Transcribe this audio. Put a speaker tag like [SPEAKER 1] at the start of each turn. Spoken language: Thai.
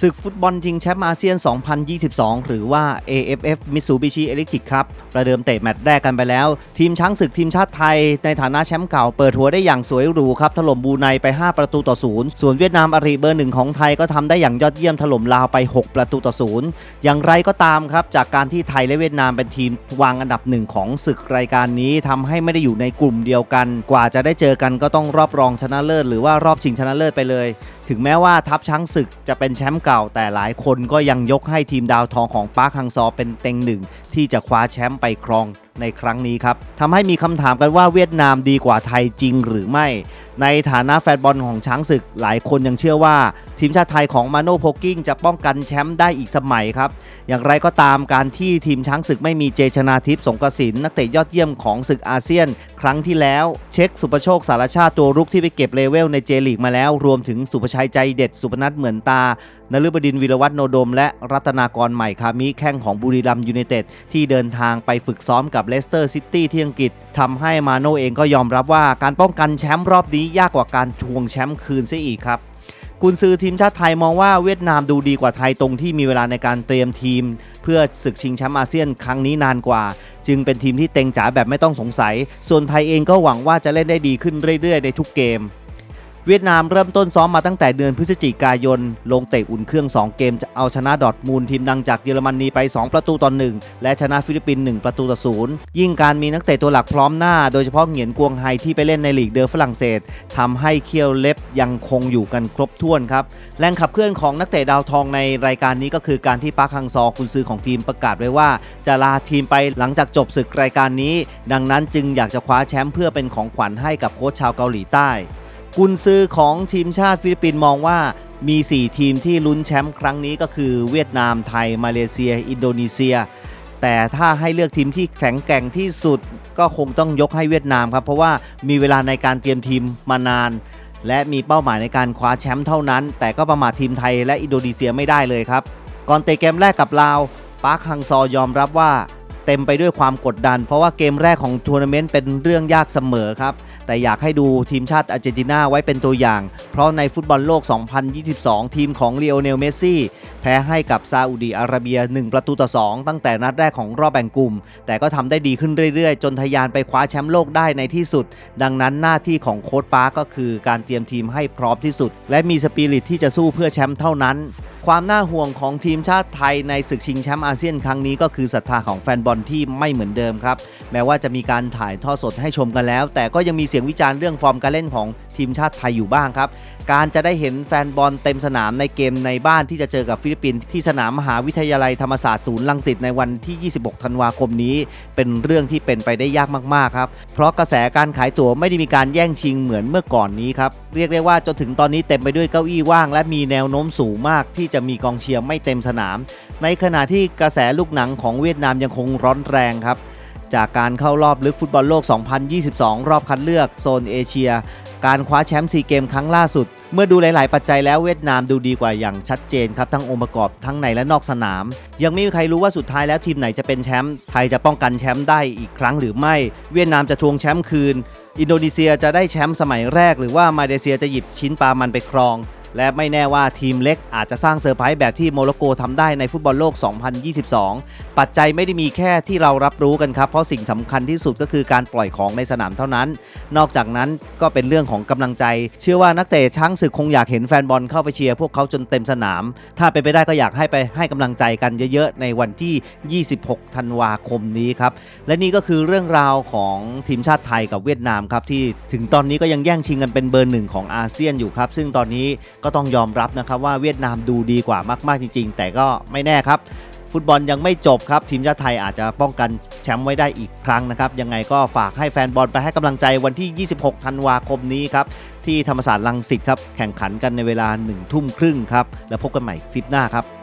[SPEAKER 1] ศึกฟุตบอลชิงแชมป์อาเซียน 2022 หรือว่า AFF Mitsubishi Electric ครับ ประเดิมเตะแมตช์แรกกันไปแล้ว ทีมช้างศึกทีมชาติไทย ในฐานะแชมป์เก่าเปิดหัวได้อย่างสวยหรูครับ ถล่มบูไนไป 5 ประตูต่อศูนย์ส่วนเวียดนามอริเบอร์หนึ่งของไทยก็ทำได้อย่างยอดเยี่ยมถล่มลาวไป 6 ประตูต่อศูนย์อย่างไรก็ตามครับ จากการที่ไทยและเวียดนามเป็นทีมวางอันดับหนึ่งของศึกรายการนี้ทำให้ไม่ได้อยู่ในกลุ่มเดียวกัน กว่าจะได้เจอกันก็ต้องรอบรองชนะเลิศหรือว่ารอบชิงชนะเลิศไปเลย ถึงแม้ว่าทัพช้างศึกจะเป็นแชมป์เก่าแต่หลายคนก็ยังยกให้ทีมดาวทองของปาร์คฮังซอเป็นเต็งหนึ่ง ที่จะคว้าแชมป์ไปครองในครั้งนี้ครับทำให้มีคำถามกันว่าเวียดนามดีกว่าไทยจริงหรือไม่ ในฐานะแฟนบอลของช้างศึกหลายคนยังเชื่อว่า ทีมชาติไทยของมาโน่โพกิ้งจะป้องกันแชมป์ได้อีกสมัยครับ อย่างไรก็ตามการที่ทีมช้างศึกไม่มีเจชนาทิพย์สงกระสินนักเตะยอดเยี่ยมของศึกอาเซียน ครั้งที่แล้ว เช็คสุประโชคสารชาติตัวรุกที่ไปเก็บเลเวลในเจลีกมาแล้ว รวมถึงสุภชัยใจเด็ดสุพนัทเหมือนตานฤบดินวีรวัฒนโนดม และรัตนากรใหม่คามิแข้งของบุรีรัมย์ยูไนเต็ดที่เดินทางไปฝึกซ้อมกับเลสเตอร์ซิตี้ที่อังกฤษทำให้มาโน่เองก็ยอมรับว่าการป้องกันแชมป์รอบนี้ยากกว่าการทวงแชมป์คืนเสียอีกครับกุนซือทีมชาติไทยมองว่าเวียดนามดูดีกว่าไทยตรงที่มีเวลาในการเตรียมทีม เพื่อศึกชิงแชมป์อาเซียนครั้งนี้นานกว่า จึงเป็นทีมที่เต็งจ๋าแบบไม่ต้องสงสัย ส่วนไทยเองก็หวังว่าจะเล่นได้ดีขึ้นเรื่อยๆในทุกเกม เวียดนามเริ่มต้นซ้อมมาตั้งแต่เดือนพฤศจิกายน ลงเตะอุ่นเครื่อง 2 เกมจะเอาชนะดอทมูลทีมดังจากเยอรมนีไป 2 ประตูต่อ1และชนะฟิลิปปินส์1ประตูต่อ0ยิ่งการมีนักเตะตัวหลักพร้อมหน้า โดยเฉพาะเหงียนกวงไฮที่ไปเล่นในลีกเดอฝรั่งเศสทำให้เคียวเล็บยังคงอยู่กันครบถ้วนครับแรงขับเคลื่อนของนักเตะดาวทองในรายการนี้ก็คือการที่ปาร์คฮังซอกุนซือของทีมประกาศไว้ว่า จะลาทีมไปหลังจากจบศึกรายการนี้ ดังนั้นจึงอยากจะคว้าแชมป์เพื่อเป็นของขวัญให้กับโค้ชชาวเกาหลีใต้ กุนซือของทีมชาติฟิลิปปินส์มองว่ามี 4 ทีมที่ลุ้นแชมป์ครั้งนี้ก็คือเวียดนามไทย มาเลเซีย อินโดนีเซีย แต่ถ้าให้เลือกทีมที่แข็งแกร่งที่สุด ก็คงต้องยกให้เวียดนามครับ เพราะว่ามีเวลาในการเตรียมทีมมานาน และมีเป้าหมายในการคว้าแชมป์เท่านั้น แต่ก็ประมาททีมไทยและอินโดนีเซียไม่ได้เลยครับ ก่อนเตะเกมแรกกับลาวปาร์คฮังซอยอมรับว่า เต็มไปด้วยความกดดัน เพราะว่าเกมแรกของทัวร์นาเมนต์เป็นเรื่องยากเสมอครับ แต่อยากให้ดูทีมชาติอาร์เจนตินาไว้เป็นตัวอย่าง เพราะในฟุตบอลโลก 2022 ทีมของเลโอเนลเมสซี่แพ้ให้กับซาอุดีอาระเบีย 1 ประตูต่อ 2 ตั้งแต่นัดแรกของรอบแบ่งกลุ่ม แต่ก็ทำได้ดีขึ้นเรื่อยๆ จนทะยานไปคว้าแชมป์โลกได้ในที่สุด ดังนั้นหน้าที่ของโค้ชปาร์คก็คือการเตรียมทีมให้พร้อมที่สุด และมีสปิริตที่จะสู้เพื่อแชมป์เท่านั้น ความน่าห่วงของทีมชาติไทยในศึกชิงแชมป์อาเซียนครั้งนี้ก็คือศรัทธาของแฟนบอลที่ไม่เหมือนเดิมครับ แม้ว่าจะมีการถ่ายทอดสดให้ชมกันแล้ว แต่ก็ยังมีเสียงวิจารณ์เรื่องฟอร์มการเล่นของ ทีมชาติไทยอยู่บ้างครับ การจะได้เห็นแฟนบอลเต็มสนามในเกมในบ้านที่จะเจอกับฟิลิปปินส์ที่สนามมหาวิทยาลัยธรรมศาสตร์ศูนย์ลังสิตในวันที่ 26 ธันวาคมนี้ เป็นเรื่องที่เป็นไปได้ยากมากๆครับ เพราะกระแสการขายตั๋วไม่ได้มีการแย่งชิงเหมือนเมื่อก่อนนี้ครับ เรียกได้ว่าจนถึงตอนนี้เต็มไปด้วยเก้าอี้ว่าง และมีแนวโน้มสูงมากที่จะมีกองเชียร์ไม่เต็มสนาม ในขณะที่กระแสลูกหนังของเวียดนามยังคงร้อนแรงครับจากการเข้ารอบลึกฟุตบอลโลก 2022 รอบคัดเลือกโซนเอเชีย การคว้าแชมป์ซีเกมครั้งล่าสุด เมื่อดูหลาย ๆ ปัจจัยแล้วเวียดนามดูดีกว่าอย่างชัดเจนครับทั้งองค์ประกอบทั้งในและนอกสนาม ยังไม่มีใครรู้ว่าสุดท้ายแล้วทีมไหนจะเป็นแชมป์ไทยจะป้องกันแชมป์ได้อีกครั้งหรือไม่ เวียดนามจะทวงแชมป์คืน อินโดนีเซียจะได้แชมป์สมัยแรก หรือว่ามาเลเซียจะหยิบชิ้นปลามันไปครอง และไม่แน่ว่าทีมเล็กอาจจะสร้างเซอร์ไพรส์แบบที่โมร็อกโกทำได้ในฟุตบอลโลก 2022 ปัจจัยไม่ได้มีแค่ที่เรารับรู้กันครับ เพราะสิ่งสำคัญที่สุดก็คือการปล่อยของในสนามเท่านั้น นอกจากนั้นก็เป็นเรื่องของกำลังใจ เชื่อว่านักเตะช้างศึกคงอยากเห็นแฟนบอลเข้าไปเชียร์พวกเขาจนเต็มสนาม ถ้าเป็นไปได้ก็อยากให้ไปให้กำลังใจกันเยอะๆ ในวันที่ 26 ธันวาคมนี้ครับ และนี่ก็คือเรื่องราวของทีมชาติไทยกับเวียดนามครับที่ถึงตอนนี้ก็ยังแย่งชิงกันเป็นเบอร์หนึ่งของอาเซียนอยู่ครับ ซึ่งตอนนี้ก็ต้องยอมรับนะครับว่าเวียดนามดูดีกว่ามากๆจริง ๆ แต่ก็ไม่แน่ครับ ฟุตบอลยังไม่จบครับ ทีมชาติไทยอาจจะป้องกันแชมป์ไว้ได้อีกครั้งนะครับ ยังไงก็ฝากให้แฟนบอลไปให้กำลังใจวันที่ 26 ธันวาคมนี้ครับที่ธรรมศาสตร์ลังสิตครับแข่งขันกันในเวลา1ทุ่มครึ่งครับแล้วพบกันใหม่คลิปหน้าครับ